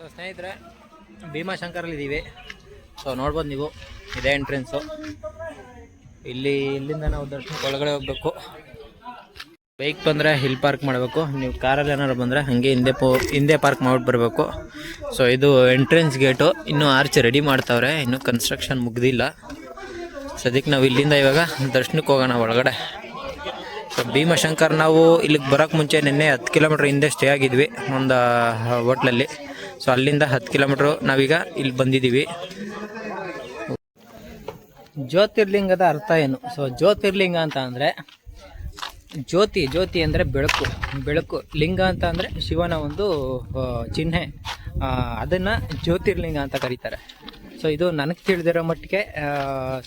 So ಸ್ನೇಹಿತರೆ, ಭೀಮಾಶಂಕರಲ್ಲಿ ಇದ್ದೀವಿ so ನೋಡ್ಬೋದು ನೀವು, ಇದೇ ಎಂಟ್ರೆನ್ಸು ಇಲ್ಲಿ, ಇಲ್ಲಿಂದ ನಾವು ದರ್ಶನಕ್ಕೆ ಒಳಗಡೆ ಹೋಗ್ಬೇಕು. ಬೈಕ್ ಬಂದರೆ ಹಿಲ್ ಪಾರ್ಕ್ ಮಾಡಬೇಕು. ನೀವು ಕಾರಲ್ಲಿ ಏನಾದ್ರು ಬಂದರೆ ಹಾಗೆ ಹಿಂದೆ ಪೋ, ಹಿಂದೆ ಪಾರ್ಕ್ ಮಾಡ್ಬಿಟ್ಟು ಬರಬೇಕು. ಸೊ ಇದು ಎಂಟ್ರೆನ್ಸ್ ಗೇಟು ಇನ್ನೂ ಆರ್ಚ್ ರೆಡಿ ಮಾಡ್ತಾವ್ರೆ. ಇನ್ನೂ ಕನ್ಸ್ಟ್ರಕ್ಷನ್ ಮುಗ್ದಿಲ್ಲ. ಸದ್ಯಕ್ಕೆ ನಾವು ಇಲ್ಲಿಂದ ಇವಾಗ ದರ್ಶನಕ್ಕೆ ಹೋಗೋಣ ಒಳಗಡೆ. ಸೊ ಭೀಮಶಂಕರ್ ನಾವು ಇಲ್ಲಿಗೆ ಬರೋಕ್ಕೆ ಮುಂಚೆ ನಿನ್ನೆ ಹತ್ತು ಕಿಲೋಮೀಟ್ರ್ ಹಿಂದೆ ಸ್ಟೇ ಆಗಿದ್ವಿ, ಒಂದು ಹೋಟ್ಲಲ್ಲಿ ಸೊ ಅಲ್ಲಿಂದ ಹತ್ತು ಕಿಲೋಮೀಟ್ರ್ ನಾವೀಗ ಇಲ್ಲಿ ಬಂದಿದ್ದೀವಿ. ಜ್ಯೋತಿರ್ಲಿಂಗದ ಅರ್ಥ ಏನು? ಸೊ ಜ್ಯೋತಿರ್ಲಿಂಗ ಅಂತ ಅಂದರೆ ಜ್ಯೋತಿ ಜ್ಯೋತಿ ಅಂದರೆ ಬೆಳಕು. ಬೆಳಕು, ಲಿಂಗ ಅಂತ ಅಂದರೆ ಶಿವನ ಒಂದು ಚಿಹ್ನೆ. ಅದನ್ನು ಜ್ಯೋತಿರ್ಲಿಂಗ ಅಂತ ಕರೀತಾರೆ. ಸೊ ಇದು ನನಗೆ ತಿಳಿದಿರೋ ಮಟ್ಟಿಗೆ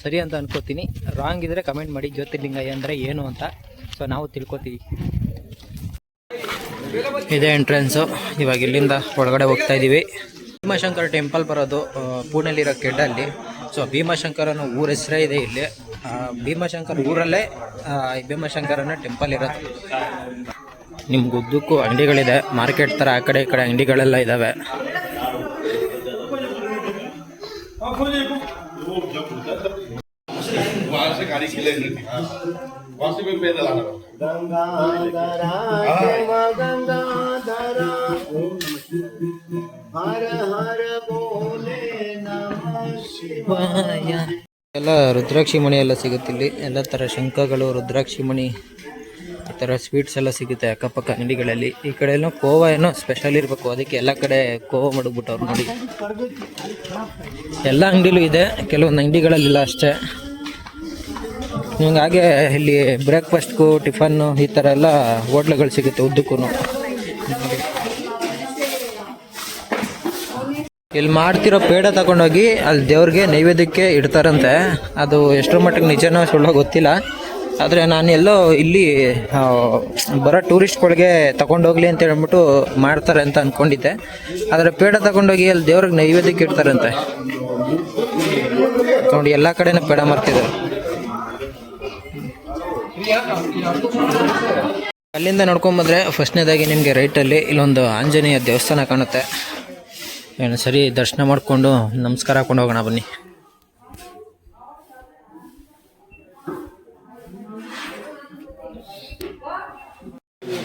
ಸರಿ ಅಂತ ಅನ್ಕೋತೀನಿ. ರಾಂಗ್ ಇದ್ದರೆ ಕಮೆಂಟ್ ಮಾಡಿ ಜ್ಯೋತಿರ್ಲಿಂಗ ಅಂದರೆ ಏನು ಅಂತ. ಸೊ ನಾವು ತಿಳ್ಕೊತೀವಿ. ಇದೇ ಎಂಟ್ರೆನ್ಸು. ಇವಾಗ ಇಲ್ಲಿಂದ ಒಳಗಡೆ ಹೋಗ್ತಾ ಇದ್ದೀವಿ ಭೀಮಾಶಂಕರ್ ಟೆಂಪಲ್ ಬರೋದು ಪುಣೆಲಿರೋ ಕೆಡ್ಡಲ್ಲಿ ಸೊ, ಭೀಮಾಶಂಕರನ ಊರ ಹೆಸರೇ ಇದೆ ಇಲ್ಲಿ. ಭೀಮಾಶಂಕರ್ ಊರಲ್ಲೇ ಭೀಮಾಶಂಕರನ ಟೆಂಪಲ್ ಇರೋದು. ನಿಮ್ಗೆ ಉದ್ದಕ್ಕೂ ಅಂಗಡಿಗಳಿದೆ. ಮಾರ್ಕೆಟ್ ಥರ ಆ ಕಡೆ ಈ ಕಡೆ ಅಂಗಡಿಗಳೆಲ್ಲ ಇದ್ದಾವೆ ಎಲ್ಲ ರುದ್ರಾಕ್ಷಿ ಮಣಿ ಎಲ್ಲ ಸಿಗುತ್ತೆ ಇಲ್ಲಿ. ಎಲ್ಲ ತರ ಶಂಖಗಳು ರುದ್ರಾಕ್ಷಿ ಮಣಿ ಈ ತರ ಸ್ವೀಟ್ಸ್ ಎಲ್ಲ ಸಿಗುತ್ತೆ ಅಕ್ಕಪಕ್ಕ ಅಂಗಡಿಗಳಲ್ಲಿ. ಈ ಕಡೆ ಏನೋ ಕೋವಾ ಏನೋ ಸ್ಪೆಷಲ್ ಇರಬೇಕು. ಅದಕ್ಕೆ ಎಲ್ಲ ಕಡೆ ಕೋವಾ ಮಾಡಿಬಿಟ್ಟು ಅವ್ರು ನೋಡಿ. ಎಲ್ಲ ಅಂಗಡಿಲೂ ಇದೆ. ಕೆಲವೊಂದು ಅಂಗಡಿಗಳಲ್ಲಿಲ್ಲ ಅಷ್ಟೇ. ನಿಮ್ಗೆ ಹಾಗೆ ಇಲ್ಲಿ ಬ್ರೇಕ್ಫಾಸ್ಟ್ಗೂ ಟಿಫನ್ನು ಈ ಥರ ಎಲ್ಲ ಹೋಟ್ಲುಗಳು ಸಿಗುತ್ತೆ ಉದ್ದಕ್ಕೂ ಇಲ್ಲಿ ಮಾಡ್ತಿರೋ ಪೇಡ ತಗೊಂಡೋಗಿ ಅಲ್ಲಿ ದೇವ್ರಿಗೆ ನೈವೇದ್ಯಕ್ಕೆ ಇಡ್ತಾರಂತೆ. ಅದು ಎಷ್ಟರ ಮಟ್ಟಿಗೆ ನಿಜನೋ ಸುಳ್ಳೋ ಗೊತ್ತಿಲ್ಲ. ಆದರೆ ನಾನು ಎಲ್ಲೋ ಇಲ್ಲಿ ಬರೋ ಟೂರಿಸ್ಟ್ಗಳಿಗೆ ತಗೊಂಡೋಗ್ಲಿ ಅಂತ ಹೇಳ್ಬಿಟ್ಟು ಮಾಡ್ತಾರೆ ಅಂತ ಅಂದ್ಕೊಂಡಿದ್ದೆ ಆದರೆ ಪೇಡ ತಗೊಂಡೋಗಿ ಅಲ್ಲಿ ದೇವ್ರಿಗೆ ನೈವೇದ್ಯಕ್ಕೆ ಇಡ್ತಾರಂತೆ. ನೋಡಿ, ಎಲ್ಲ ಕಡೆನೂ ಪೇಡ ಮಾರ್ತಿದ್ದಾರೆ. ಅಲ್ಲಿಂದ ನೋಡ್ಕೊಂಬಂದ್ರೆ ಫಸ್ಟ್ನೇದಾಗಿ ನಿಮಗೆ ರೈಟಲ್ಲಿ ಇಲ್ಲೊಂದು ಆಂಜನೇಯ ದೇವಸ್ಥಾನ ಕಾಣುತ್ತೆ. ಏನು ಸರಿ ದರ್ಶನ ಮಾಡಿಕೊಂಡು ನಮಸ್ಕಾರ ಹಾಕೊಂಡು ಹೋಗೋಣ ಬನ್ನಿ.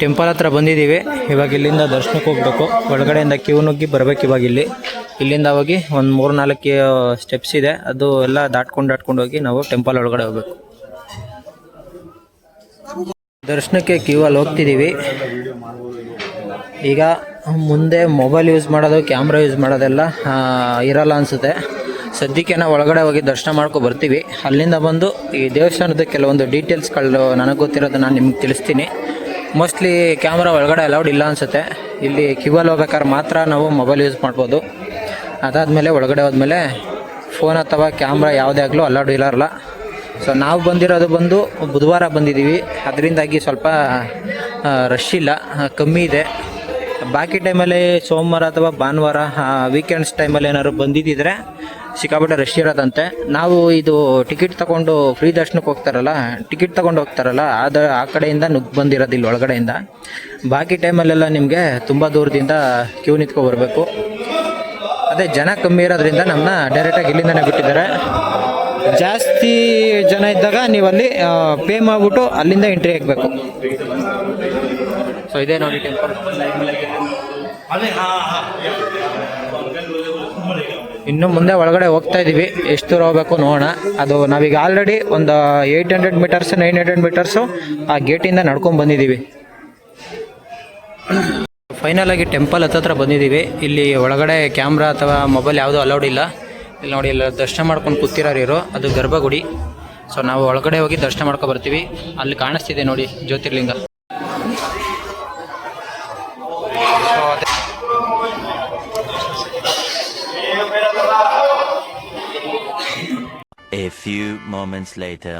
ಟೆಂಪಲ್ ಹತ್ರ ಬಂದಿದ್ದೀವಿ. ಇವಾಗ ಇಲ್ಲಿಂದ ದರ್ಶನಕ್ಕೆ ಹೋಗ್ಬೇಕು. ಒಳಗಡೆಯಿಂದ ಕ್ಯೂ ನುಗ್ಗಿ ಬರ್ಬೇಕು ಇವಾಗ ಇಲ್ಲಿ. ಇಲ್ಲಿಂದ ಹೋಗಿ ಒಂದು ಮೂರು ನಾಲ್ಕು ಸ್ಟೆಪ್ಸ್ ಇದೆ. ಅದು ಎಲ್ಲ ದಾಟ್ಕೊಂಡು ದಾಟ್ಕೊಂಡು ಹೋಗಿ ನಾವು ಟೆಂಪಲ್ ಒಳಗಡೆ ಹೋಗ್ಬೇಕು. ದರ್ಶನಕ್ಕೆ ಕ್ಯೂ ಅಲ್ಲಿ ಹೋಗ್ತಿದ್ದೀವಿ. ಈಗ ಮುಂದೆ ಮೊಬೈಲ್ ಯೂಸ್ ಮಾಡೋದು, ಕ್ಯಾಮ್ರಾ ಯೂಸ್ ಮಾಡೋದೆಲ್ಲ ಇರಲ್ಲ ಅನಿಸುತ್ತೆ. ಸದ್ಯಕ್ಕೆ ನಾವು ಒಳಗಡೆ ಹೋಗಿ ದರ್ಶನ ಮಾಡ್ಕೊ ಬರ್ತೀವಿ. ಅಲ್ಲಿಂದ ಬಂದು ಈ ದೇವಸ್ಥಾನದ ಕೆಲವೊಂದು ಡೀಟೇಲ್ಸ್ಗಳು ನನಗೆ ಗೊತ್ತಿರೋದು ನಾನು ನಿಮ್ಗೆ ತಿಳಿಸ್ತೀನಿ. ಮೋಸ್ಟ್ಲಿ ಕ್ಯಾಮ್ರಾ ಒಳಗಡೆ ಅಲೌಡ್ ಇಲ್ಲ ಅನಿಸುತ್ತೆ. ಇಲ್ಲಿ ಕ್ಯೂವಲ್ಲಿ ಹೋಗ್ಬೇಕಾದ್ರೆ ಮಾತ್ರ ನಾವು ಮೊಬೈಲ್ ಯೂಸ್ ಮಾಡ್ಬೋದು. ಅದಾದಮೇಲೆ ಒಳಗಡೆ ಹೋದ್ಮೇಲೆ ಫೋನ್ ಅಥವಾ ಕ್ಯಾಮ್ರಾ ಯಾವುದೇ ಆಗಲೂ ಅಲೌಡ್ ಇರಲ್ಲ. ಸೊ ನಾವು ಬಂದಿರೋದು ಬಂದು ಬುಧವಾರ ಬಂದಿದ್ದೀವಿ. ಅದರಿಂದಾಗಿ ಸ್ವಲ್ಪ ರಶ್ ಇಲ್ಲ ಕಮ್ಮಿ ಇದೆ. ಬಾಕಿ ಟೈಮಲ್ಲಿ ಸೋಮವಾರ ಅಥವಾ ಭಾನುವಾರ ವೀಕೆಂಡ್ಸ್ ಟೈಮಲ್ಲಿ ಏನಾದ್ರು ಬಂದಿದ್ದಿದ್ರೆ ಸಿಕ್ಕಾಪಟ್ಟೆ ರಶ್ ಇರೋದಂತೆ. ನಾವು ಇದು ಟಿಕೆಟ್ ತಗೊಂಡು ಫ್ರೀ ದರ್ಶನಕ್ಕೆ ಹೋಗ್ತಾರಲ್ಲ ಟಿಕೆಟ್ ತಗೊಂಡು ಹೋಗ್ತಾರಲ್ಲ, ಆದ, ಆ ಕಡೆಯಿಂದ ನುಗ್ಗಿ ಇಲ್ಲಿ ಒಳಗಡೆಯಿಂದ. ಬಾಕಿ ಟೈಮಲ್ಲೆಲ್ಲ ನಿಮಗೆ ತುಂಬ ದೂರದಿಂದ ಕ್ಯೂ ನಿಂತ್ಕೊ ಬರಬೇಕು. ಅದೇ ಜನ ಕಮ್ಮಿ ಇರೋದ್ರಿಂದ ನಮ್ಮನ್ನ ಡೈರೆಕ್ಟಾಗಿ ಇಲ್ಲಿಂದನೇ ಬಿಟ್ಟಿದ್ದಾರೆ. ಜಾಸ್ತಿ ಜನ ಇದ್ದಾಗ ನೀವು ಅಲ್ಲಿ ಪೇ ಮಾಡಿಬಿಟ್ಟು ಅಲ್ಲಿಂದ ಎಂಟ್ರಿ ಆಗಬೇಕು ಸೊ ಇದೇ ನೋಡಿ ಟೆಂಪಲ್ ಇನ್ನು ಮುಂದೆ ಒಳಗಡೆ ಹೋಗ್ತಾ ಇದೀವಿ ಎಷ್ಟು ದೂರ ಹೋಗ್ಬೇಕು ನೋಡೋಣ. ಅದು ನಾವೀಗ ಆಲ್ರೆಡಿ ಒಂದು eight hundred metres nine hundred metres ಆ ಗೇಟಿಂದ ನಡ್ಕೊಂಡು ಬಂದಿದ್ದೀವಿ. ಫೈನಲ್ ಆಗಿ ಟೆಂಪಲ್ ಹತ್ತತ್ರ ಬಂದಿದ್ದೀವಿ. ಇಲ್ಲಿ ಒಳಗಡೆ ಕ್ಯಾಮ್ರಾ ಅಥವಾ ಮೊಬೈಲ್ ಯಾವುದೂ ಅಲೌಡ್ ಇಲ್ಲ. ಇಲ್ಲಿ ನೋಡಿ ಇಲ್ಲ ದರ್ಶನ ಮಾಡ್ಕೊಂಡು ಕೂತಿರೋರು ಇರೋ ಅದು ಗರ್ಭಗುಡಿ. ಸೊ ನಾವು ಒಳಗಡೆ ಹೋಗಿ ದರ್ಶನ ಮಾಡ್ಕೊ ಬರ್ತೀವಿ. ಅಲ್ಲಿ ಕಾಣಿಸ್ತಿದೆ ನೋಡಿ ಜ್ಯೋತಿರ್ಲಿಂಗ. A few moments later.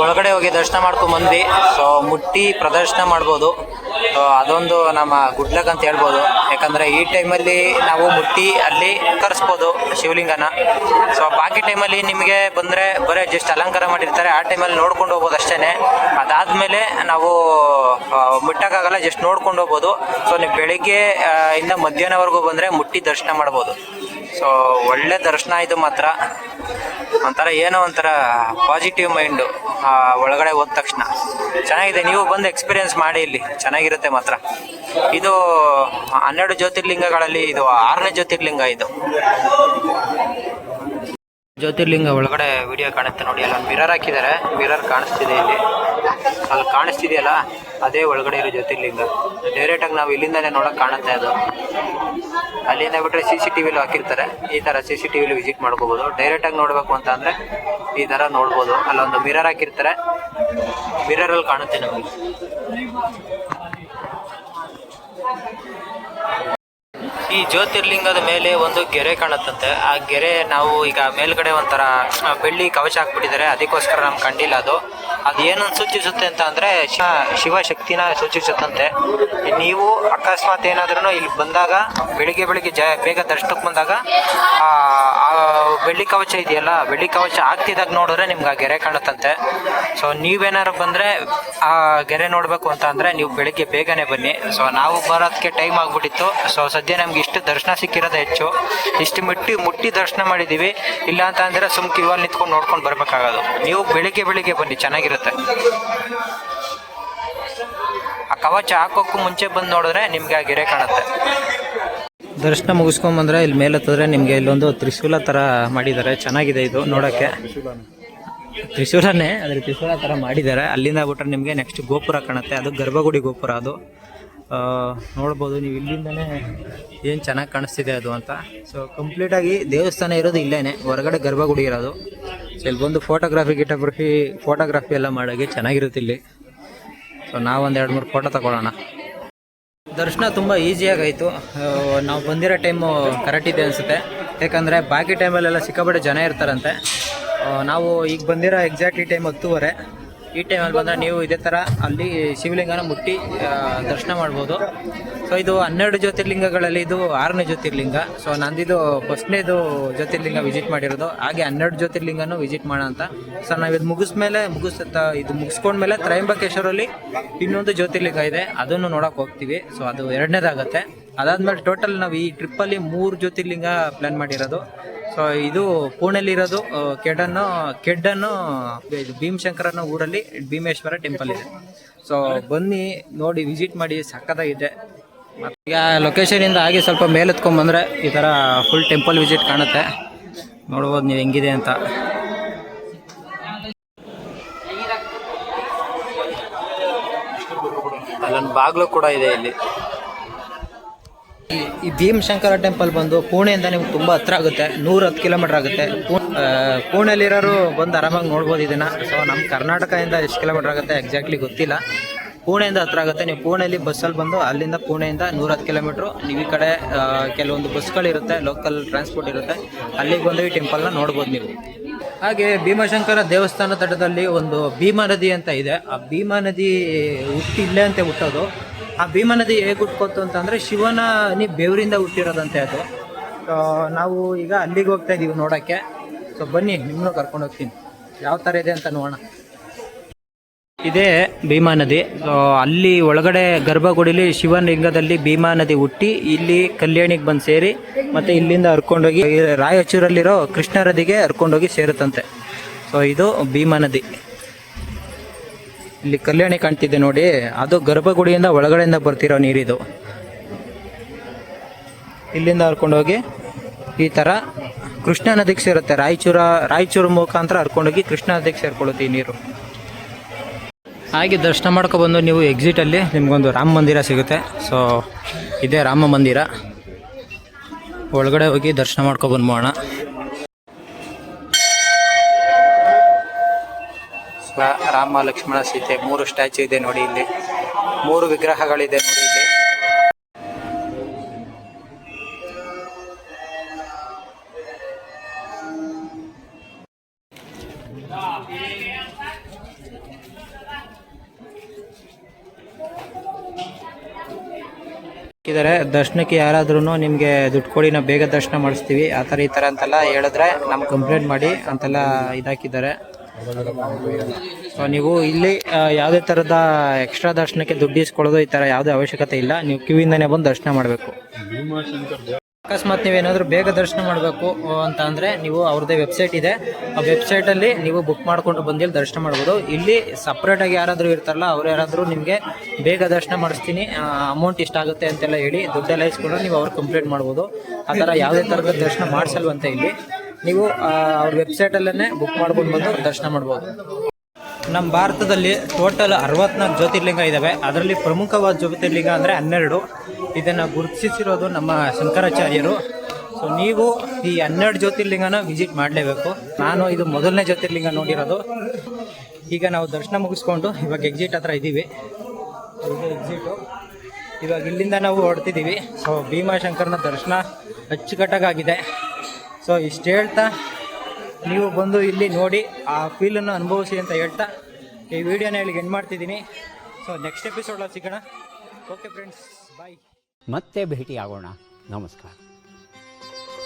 ಒಳಗಡೆ ಹೋಗಿ ದರ್ಶನ ಮಾಡ್ಕೊಂಡ್ ಬಂದ್ವಿ. ಸೊ ಮುಟ್ಟಿ ಪ್ರದರ್ಶನ ಮಾಡ್ಬೋದು. ಸೊ ಅದೊಂದು ನಮ್ಮ ಗುಡ್ ಲಕ್ ಅಂತ ಹೇಳ್ಬೋದು. ಯಾಕಂದರೆ ಈ ಟೈಮಲ್ಲಿ ನಾವು ಮುಟ್ಟಿ ಅಲ್ಲಿ ಕರೆಸ್ಬೋದು ಶಿವಲಿಂಗನ. ಸೊ ಬಾಕಿ ಟೈಮಲ್ಲಿ ನಿಮಗೆ ಬಂದರೆ ಬರೀ ಜಸ್ಟ್ ಅಲಂಕಾರ ಮಾಡಿರ್ತಾರೆ. ಆ ಟೈಮಲ್ಲಿ ನೋಡ್ಕೊಂಡು ಹೋಗ್ಬೋದು ಅಷ್ಟೇ ಅದಾದಮೇಲೆ ನಾವು ಮುಟ್ಟೋಕ್ಕಾಗಲ್ಲ ಜಸ್ಟ್ ನೋಡ್ಕೊಂಡು ಹೋಗ್ಬೋದು. ಸೊ ನೀವು ಬೆಳಿಗ್ಗೆ ಇಂದ ಮಧ್ಯಾಹ್ನವರೆಗೂ ಬಂದರೆ ಮುಟ್ಟಿ ದರ್ಶನ ಮಾಡ್ಬೋದು. ಸೊ ಒಳ್ಳೆ ದರ್ಶನ ಇದು ಮಾತ್ರ. ಒಂಥರ ಏನೋ ಒಂಥರ ಪಾಸಿಟಿವ್ ಮೈಂಡು ಒಳಗಡೆ ಹೋದ ತಕ್ಷಣ. ಚೆನ್ನಾಗಿದೆ, ನೀವು ಬಂದು ಎಕ್ಸ್ಪೀರಿಯನ್ಸ್ ಮಾಡಿ ಇಲ್ಲಿ. ಚೆನ್ನಾಗಿರುತ್ತೆ ಮಾತ್ರ. ಇದು ಹನ್ನೆರಡು ಜ್ಯೋತಿರ್ಲಿಂಗಗಳಲ್ಲಿ ಇದು ಆರನೇ ಜ್ಯೋತಿರ್ಲಿಂಗ ಇದು. ಜ್ಯೋತಿರ್ಲಿಂಗ ಒಳಗಡೆ ವಿಡಿಯೋ ಕಾಣುತ್ತೆ ನೋಡಿ. ಅಲ್ಲೊಂದು ಮಿರರ್ ಹಾಕಿದ್ದಾರೆ ಮಿರರ್ ಕಾಣಿಸ್ತಿದೆ ಇಲ್ಲಿ. ಅಲ್ಲಿ ಕಾಣಿಸ್ತಿದೆಯಲ್ಲ? ಅದೇ ಒಳಗಡೆ ಇರೋ ಜ್ಯೋತಿರ್ಲಿಂಗ. ಡೈರೆಕ್ಟಾಗಿ ನಾವು ಇಲ್ಲಿಂದನೇ ನೋಡೋಕೆ ಕಾಣುತ್ತೆ ಅದು. ಅಲ್ಲಿಂದ ಬಿಟ್ಟರೆ ಸಿ ಸಿ ಟಿ ವಿಲು ಹಾಕಿರ್ತಾರೆ. ಈ ಥರ ಸಿ ಸಿ ಟಿ ವಿಲಿ ವಿಸಿಟ್ ಮಾಡ್ಕೋಬೋದು ಡೈರೆಕ್ಟಾಗಿ ನೋಡಬೇಕು ಅಂತ ಅಂದರೆ ಈ ಥರ ನೋಡ್ಬೋದು. ಅಲ್ಲೊಂದು ಮಿರರ್ ಹಾಕಿರ್ತಾರೆ. ಮಿರರಲ್ಲಿ ಕಾಣುತ್ತೆ ನಮಗೆ. ಈ ಜ್ಯೋತಿರ್ಲಿಂಗದ ಮೇಲೆ ಒಂದು ಗೆರೆ ಕಾಣುತ್ತಂತೆ. ಆ ಗೆರೆ ನಾವು ಈಗ ಮೇಲ್ಗಡೆ ಒಂಥರ ಬೆಳ್ಳಿ ಕವಚ ಹಾಕ್ಬಿಟ್ಟಿದ್ದಾರೆ. ಅದಕ್ಕೋಸ್ಕರ ನಮ್ಗೆ ಕಂಡಿಲ್ಲ ಅದು. ಅದು ಏನನ್ನು ಸೂಚಿಸುತ್ತೆ ಅಂತ ಅಂದರೆ, ಶಿವ ಶಿವಶಕ್ತಿನ ಸೂಚಿಸುತ್ತಂತೆ. ನೀವು ಅಕಸ್ಮಾತ್ ಏನಾದ್ರೂ ಇಲ್ಲಿ ಬಂದಾಗ, ಬೆಳಿಗ್ಗೆ ಬೆಳಿಗ್ಗೆ ಜ, ಬೇಗ ದರ್ಶನಕ್ಕೆ ಬಂದಾಗ, ಆ ಬೆಳ್ಳಿ ಕವಚ ಇದೆಯಲ್ಲ, ಬೆಳ್ಳಿ ಕವಚ ಆಗ್ತಿದಾಗ ನೋಡಿದ್ರೆ ನಿಮ್ಗೆ ಆ ಗೆರೆ ಕಾಣುತ್ತಂತೆ. ಸೊ ನೀವೇನಾದ್ರು ಬಂದರೆ ಆ ಗೆರೆ ನೋಡಬೇಕು ಅಂತ ಅಂದರೆ ನೀವು ಬೆಳಿಗ್ಗೆ ಬೇಗನೆ ಬನ್ನಿ. ಸೊ ನಾವು ಬರೋದಕ್ಕೆ ಟೈಮ್ ಆಗಿಬಿಟ್ಟಿತ್ತು. ಸೊ ಸದ್ಯ ನಮ್ಗೆ ಇಷ್ಟು ದರ್ಶನ ಸಿಕ್ಕಿರೋದು ಹೆಚ್ಚು. ಇಷ್ಟು ಮುಟ್ಟಿ ಮುಟ್ಟಿ ದರ್ಶನ ಮಾಡಿದ್ದೀವಿ. ಇಲ್ಲ ಅಂತ ಅಂದರೆ ಸುಮ್ ಕಿವಲ್ಲಿ ನಿಂತ್ಕೊಂಡು ನೋಡ್ಕೊಂಡು ಬರಬೇಕಾಗೋದು. ನೀವು ಬೆಳಿಗ್ಗೆ ಬೆಳಿಗ್ಗೆ ಬನ್ನಿ, ಚೆನ್ನಾಗಿರುತ್ತೆ. ಆ ಕವಚ ಹಾಕೋಕ್ಕೂ ಮುಂಚೆ ಬಂದು ನೋಡಿದ್ರೆ ನಿಮಗೆ ಆ ಗೆರೆ ಕಾಣುತ್ತೆ. ದರ್ಶನ ಮುಗಿಸ್ಕೊಂಬಂದ್ರೆ ಇಲ್ಲಿ ಮೇಲೆ ಹತ್ತಿದ್ರೆ ನಿಮಗೆ ಇಲ್ಲೊಂದು ತ್ರಿಶೂಲ ಥರ ಮಾಡಿದ್ದಾರೆ. ಚೆನ್ನಾಗಿದೆ ಇದು ನೋಡೋಕ್ಕೆ. ತ್ರಿಶೂಲನೇ ಅದ್ರ ತ್ರಿಶೂಲ ಥರ ಮಾಡಿದ್ದಾರೆ. ಅಲ್ಲಿಂದ ಬಿಟ್ರೆ ನಿಮಗೆ ನೆಕ್ಸ್ಟ್ ಗೋಪುರ ಕಾಣುತ್ತೆ. ಅದು ಗರ್ಭಗುಡಿ ಗೋಪುರ ಅದು. ನೋಡ್ಬೋದು ನೀವು ಇಲ್ಲಿಂದನೇ ಏನು ಚೆನ್ನಾಗಿ ಕಾಣಿಸ್ತಿದೆ ಅದು ಅಂತ. ಸೊ ಕಂಪ್ಲೀಟಾಗಿ ದೇವಸ್ಥಾನ ಇರೋದು ಇಲ್ಲೇ ಹೊರಗಡೆ ಗರ್ಭಗುಡಿ ಇರೋದು. ಸೊ ಇಲ್ಲಿ ಬಂದು ಫೋಟೋಗ್ರಫಿ ಗಿಟೋಗ್ರಫಿ ಫೋಟೋಗ್ರಫಿ ಎಲ್ಲ ಮಾಡೋಕ್ಕೆ ಚೆನ್ನಾಗಿರುತ್ತೆ ಇಲ್ಲಿ. ಸೊ ನಾವೊಂದು ಎರಡು ಮೂರು ಫೋಟೋ ತಗೊಳ್ಳೋಣ. ದರ್ಶನ ತುಂಬ ಈಸಿಯಾಗಾಯಿತು ನಾವು ಬಂದಿರೋ ಟೈಮು ಕರೆಕ್ಟ್ ಇದೆ ಅನಿಸುತ್ತೆ. ಯಾಕಂದರೆ ಬಾಕಿ ಟೈಮಲ್ಲೆಲ್ಲ ಸಿಕ್ಕಾಪಟ್ಟೆ ಜನ ಇರ್ತಾರಂತೆ. ನಾವು ಈಗ ಬಂದಿರೋ ಎಕ್ಸಾಕ್ಟ್ಲಿ ಟೈಮ್ ಹತ್ತುವರೆ. ಈ ಟೈಮಲ್ಲಿ ಬಂದರೆ ನೀವು ಇದೇ ಥರ ಅಲ್ಲಿ ಶಿವಲಿಂಗನ ಮುಟ್ಟಿ ದರ್ಶನ ಮಾಡ್ಬೋದು. ಸೊ ಇದು ಹನ್ನೆರಡು ಜ್ಯೋತಿರ್ಲಿಂಗಗಳಲ್ಲಿ ಇದು ಆರನೇ ಜ್ಯೋತಿರ್ಲಿಂಗ. ಸೊ ನಂದಿದು ಫಸ್ಟ್ನೇದು ಜ್ಯೋತಿರ್ಲಿಂಗ ವಿಸಿಟ್ ಮಾಡಿರೋದು. ಹಾಗೆ ಹನ್ನೆರಡು ಜ್ಯೋತಿರ್ಲಿಂಗನೂ ವಿಸಿಟ್ ಮಾಡೋಣ ಅಂತ. ಸೊ ನಾವು ಇದು ಮುಗಿಸ್ಮೇಲೆ ಮುಗಿಸ್ ಇದು ಮುಗಿಸ್ಕೊಂಡ್ಮೇಲೆ ತ್ರಯಂಬಕೇಶ್ವರಲ್ಲಿ ಇನ್ನೊಂದು ಜ್ಯೋತಿರ್ಲಿಂಗ ಇದೆ. ಅದನ್ನು ನೋಡೋಕೆ ಹೋಗ್ತೀವಿ. ಸೊ ಅದು ಎರಡನೇದಾಗತ್ತೆ. ಅದಾದಮೇಲೆ ಟೋಟಲ್ ನಾವು ಈ ಟ್ರಿಪ್ಪಲ್ಲಿ ಮೂರು ಜ್ಯೋತಿರ್ಲಿಂಗ ಪ್ಲ್ಯಾನ್ ಮಾಡಿರೋದು. ಸೊ ಇದು ಪುಣೆಲಿರೋದು ಇರೋದು ಕೆಡನ್ನು, ಕೆಡ್ಡನ್ನು, ಇದು ಭೀಮಶಂಕರನ ಊರಲ್ಲಿ ಭೀಮೇಶ್ವರ ಟೆಂಪಲ್ ಇದೆ. ಸೊ ಬನ್ನಿ ನೋಡಿ ವಿಸಿಟ್ ಮಾಡಿ, ಸಕ್ಕತ್ತಾಗಿದೆ. ಈಗ ಲೊಕೇಶನಿಂದ ಆಗಿ ಸ್ವಲ್ಪ ಮೇಲೆ ಬಂದ್ರೆ ಈ ಥರ ಫುಲ್ ಟೆಂಪಲ್ ವಿಸಿಟ್ ಕಾಣುತ್ತೆ. ನೋಡ್ಬೋದು ನೀವು ಹೆಂಗಿದೆ ಅಂತ. ಅಲ್ಲೊಂದು ಬಾಗಿಲು ಕೂಡ ಇದೆ ಇಲ್ಲಿ. ಈ- ಭೀಮಶಂಕರ ಟೆಂಪಲ್ ಬಂದು ಪುಣೆಯಿಂದ ನಿಮ್ಗೆ ತುಂಬ ಹತ್ರ ಆಗುತ್ತೆ, ನೂರ ಹತ್ತು ಕಿಲೋಮೀಟರ್ ಆಗುತ್ತೆ. ಪುಣೆಯಲ್ಲಿರೋರು ಬಂದು ಆರಾಮಾಗಿ ನೋಡ್ಬೋದು ಇದನ್ನ ಸೊ ನಮ್ಮ ಕರ್ನಾಟಕದಿಂದ ಎಷ್ಟು ಕಿಲೋಮೀಟರ್ ಆಗುತ್ತೆ ಎಕ್ಸಾಕ್ಟ್ಲಿ ಗೊತ್ತಿಲ್ಲ. ಪುಣೆಯಿಂದ ಹತ್ರ ಆಗುತ್ತೆ. ನೀವು ಪುಣೆಯಲ್ಲಿ ಬಸ್ಸಲ್ಲಿ ಬಂದು ಅಲ್ಲಿಂದ ಪುಣೆಯಿಂದ ನೂರ ಹತ್ತು ಕಿಲೋಮೀಟ್ರು. ನೀವು ಈ ಕಡೆ ಕೆಲವೊಂದು ಬಸ್ಗಳಿರುತ್ತೆ ಲೋಕಲ್ ಟ್ರಾನ್ಸ್ಪೋರ್ಟ್ ಇರುತ್ತೆ. ಅಲ್ಲಿಗೆ ಬಂದು ಈ ಟೆಂಪಲ್ನ ನೋಡ್ಬೋದು ನೀವು. ಹಾಗೆ ಭೀಮಶಂಕರ ದೇವಸ್ಥಾನ ತಟದಲ್ಲಿ ಒಂದು ಭೀಮಾ ನದಿ ಅಂತ ಇದೆ. ಆ ಭೀಮಾ ನದಿ ಹುಟ್ಟಿಲ್ಲ ಅಂತ ಹುಟ್ಟೋದು. ಆ ಭೀಮಾ ನದಿ ಹೇಗೆ ಹುಟ್ಕೋತು ಅಂತಂದ್ರೆ ಶಿವನ ಬೇವರಿಂದ ಹುಟ್ಟಿರೋದಂತೆ ಅದು. ನಾವು ಈಗ ಅಲ್ಲಿಗೆ ಹೋಗ್ತಾ ಇದೀವಿ ನೋಡಕ್ಕೆ. ಸೊ ಬನ್ನಿ ನಿಮ್ಮನ್ನು ಕರ್ಕೊಂಡು ಹೋಗ್ತೀನಿ. ಯಾವ ಥರ ಇದೆ ಅಂತ ನೋಡೋಣ. ಇದೇ ಭೀಮಾ ನದಿ. ಅಲ್ಲಿ ಒಳಗಡೆ ಗರ್ಭಗುಡಿಲಿ ಶಿವಲಿಂಗದಲ್ಲಿ ಭೀಮಾ ನದಿ ಹುಟ್ಟಿ, ಇಲ್ಲಿ ಕಲ್ಯಾಣಿಗೆ ಬಂದು ಸೇರಿ, ಮತ್ತೆ ಇಲ್ಲಿಂದ ಹರ್ಕೊಂಡೋಗಿ ರಾಯಚೂರಲ್ಲಿರೋ ಕೃಷ್ಣ ನದಿಗೆ ಹರ್ಕೊಂಡೋಗಿ ಸೇರುತ್ತಂತೆ. ಸೊ ಇದು ಭೀಮಾ ನದಿ. ಇಲ್ಲಿ ಕಲ್ಯಾಣಿ ಕಾಣ್ತಿದೆ ನೋಡಿ. ಅದು ಗರ್ಭಗುಡಿಯಿಂದ ಒಳಗಡೆಯಿಂದ ಬರ್ತಿರೋ ನೀರಿದು. ಇಲ್ಲಿಂದ ಹರ್ಕೊಂಡೋಗಿ ಈ ಥರ ಕೃಷ್ಣ ನದಿಗೆ ಸೇರುತ್ತೆ ರಾಯಚೂರ, ರಾಯಚೂರು ಮುಖಾಂತರ ಹರ್ಕೊಂಡೋಗಿ ಕೃಷ್ಣ ನದಿಗೆ ಸೇರ್ಕೊಳ್ಳುತ್ತೆ ಈ ನೀರು. ಹಾಗೆ ದರ್ಶನ ಮಾಡ್ಕೊಬಂದು ನೀವು ಎಕ್ಸಿಟಲ್ಲಿ ನಿಮಗೊಂದು ರಾಮ ಮಂದಿರ ಸಿಗುತ್ತೆ. ಸೊ ಇದೇ ರಾಮ ಮಂದಿರ. ಒಳಗಡೆ ಹೋಗಿ ದರ್ಶನ ಮಾಡ್ಕೊಬಂದ್ಬೋಣ ರಾಮ ಲಕ್ಷ್ಮಣ ಸೀತೆ, ಮೂರು ಸ್ಟ್ಯಾಚು ಇದೆ ನೋಡಿ ಇಲ್ಲಿ. ಮೂರು ವಿಗ್ರಹಗಳಿದೆ ನೋಡಿ ಇಲ್ಲಿ. ಇದ್ದಾರೆ ದರ್ಶನಕ್ಕೆ ಯಾರಾದ್ರೂ ನಿಮಗೆ ದುಡ್ಡು ಕೊಡಿ, ನಾವು ಬೇಗ ದರ್ಶನ ಮಾಡಿಸ್ತೀವಿ. ಆ ಥರ ಈ ಥರ ಅಂತೆಲ್ಲ ಹೇಳಿದ್ರೆ ನಮ್ಗೆ ಕಂಪ್ಲೇಂಟ್ ಮಾಡಿ ಅಂತೆಲ್ಲ ಇದಾಕಿದ್ದಾರೆ. ಸೊ ನೀವು ಇಲ್ಲಿ ಯಾವುದೇ ಥರದ ಎಕ್ಸ್ಟ್ರಾ ದರ್ಶನಕ್ಕೆ ದುಡ್ಡು ಇಸ್ಕೊಳ್ಳೋದು ಈ ಥರ ಯಾವುದೇ ಅವಶ್ಯಕತೆ ಇಲ್ಲ. ನೀವು ಕಿವಿಯಿಂದನೇ ಬಂದು ದರ್ಶನ ಮಾಡಬೇಕು. ಅಕಸ್ಮಾತ್ ನೀವೇನಾದರೂ ಬೇಗ ದರ್ಶನ ಮಾಡಬೇಕು ಅಂತ ಅಂದರೆ ನೀವು ಅವ್ರದ್ದೇ ವೆಬ್ಸೈಟ್ ಇದೆ. ಆ ವೆಬ್ಸೈಟಲ್ಲಿ ನೀವು ಬುಕ್ ಮಾಡಿಕೊಂಡು ಬಂದಿಲ್ಲಿ ದರ್ಶನ ಮಾಡ್ಬೋದು. ಇಲ್ಲಿ ಸಪ್ರೇಟಾಗಿ ಯಾರಾದರೂ ಇರ್ತಾರಲ್ಲ, ಅವ್ರು ಯಾರಾದರೂ ನಿಮಗೆ ಬೇಗ ದರ್ಶನ ಮಾಡಿಸ್ತೀನಿ ಅಮೌಂಟ್ ಇಷ್ಟಾಗುತ್ತೆ ಅಂತೆಲ್ಲ ಹೇಳಿ ದುಡ್ಡೆಲ್ಲ ಇಸ್ಕೊಂಡು ನೀವು ಅವ್ರು ಕಂಪ್ಲೇಂಟ್ ಮಾಡ್ಬೋದು. ಆ ಥರ ಯಾವುದೇ ಥರದ ದರ್ಶನ ಮಾಡಿಸಲ್ವಂತೆ ಇಲ್ಲಿ. ನೀವು ಅವ್ರ ವೆಬ್ಸೈಟಲ್ಲೇ ಬುಕ್ ಮಾಡ್ಕೊಂಡು ಬಂದು ದರ್ಶನ ಮಾಡ್ಬೋದು. ನಮ್ಮ ಭಾರತದಲ್ಲಿ ಟೋಟಲ್ ಅರವತ್ನಾಲ್ಕು ಜ್ಯೋತಿರ್ಲಿಂಗ ಇದ್ದಾವೆ ಅದರಲ್ಲಿ ಪ್ರಮುಖವಾದ ಜ್ಯೋತಿರ್ಲಿಂಗ ಅಂದರೆ ಹನ್ನೆರಡು. ಇದನ್ನು ಗುರುತಿಸಿರೋದು ನಮ್ಮ ಶಂಕರಾಚಾರ್ಯರು. ಸೊ ನೀವು ಈ ಹನ್ನೆರಡು ಜ್ಯೋತಿರ್ಲಿಂಗನ ವಿಸಿಟ್ ಮಾಡಲೇಬೇಕು. ನಾನು ಇದು ಮೊದಲನೇ ಜ್ಯೋತಿರ್ಲಿಂಗ ನೋಡಿರೋದು. ಈಗ ನಾವು ದರ್ಶನ ಮುಗಿಸ್ಕೊಂಡು ಇವಾಗ ಎಕ್ಸಿಟ್ ಹತ್ರ ಇದ್ದೀವಿ ಇದು ಎಕ್ಸಿಟು ಇವಾಗ ಇಲ್ಲಿಂದ ನಾವು ಹೊಡ್ತಿದ್ದೀವಿ ಸೊ ಭೀಮಾಶಂಕರನ ದರ್ಶನ ಅಚ್ಚುಕಟ್ಟಾಗಿದೆ ಸೊ ಇಷ್ಟು ಹೇಳ್ತಾ, ನೀವು ಬಂದು ಇಲ್ಲಿ ನೋಡಿ ಆ ಫೀಲನ್ನು ಅನುಭವಿಸಿ ಅಂತ ಹೇಳ್ತಾ, ಈ ವಿಡಿಯೋನ ಹೇಳಿ ಎಂಡ್ ಮಾಡ್ತಿದ್ದೀನಿ. ಸೊ ನೆಕ್ಸ್ಟ್ ಎಪಿಸೋಡಲ್ಲಿ ಸಿಗೋಣ. ಓಕೆ ಫ್ರೆಂಡ್ಸ್ ಬಾಯ್ ಮತ್ತೆ ಭೇಟಿ ಆಗೋಣ ನಮಸ್ಕಾರ.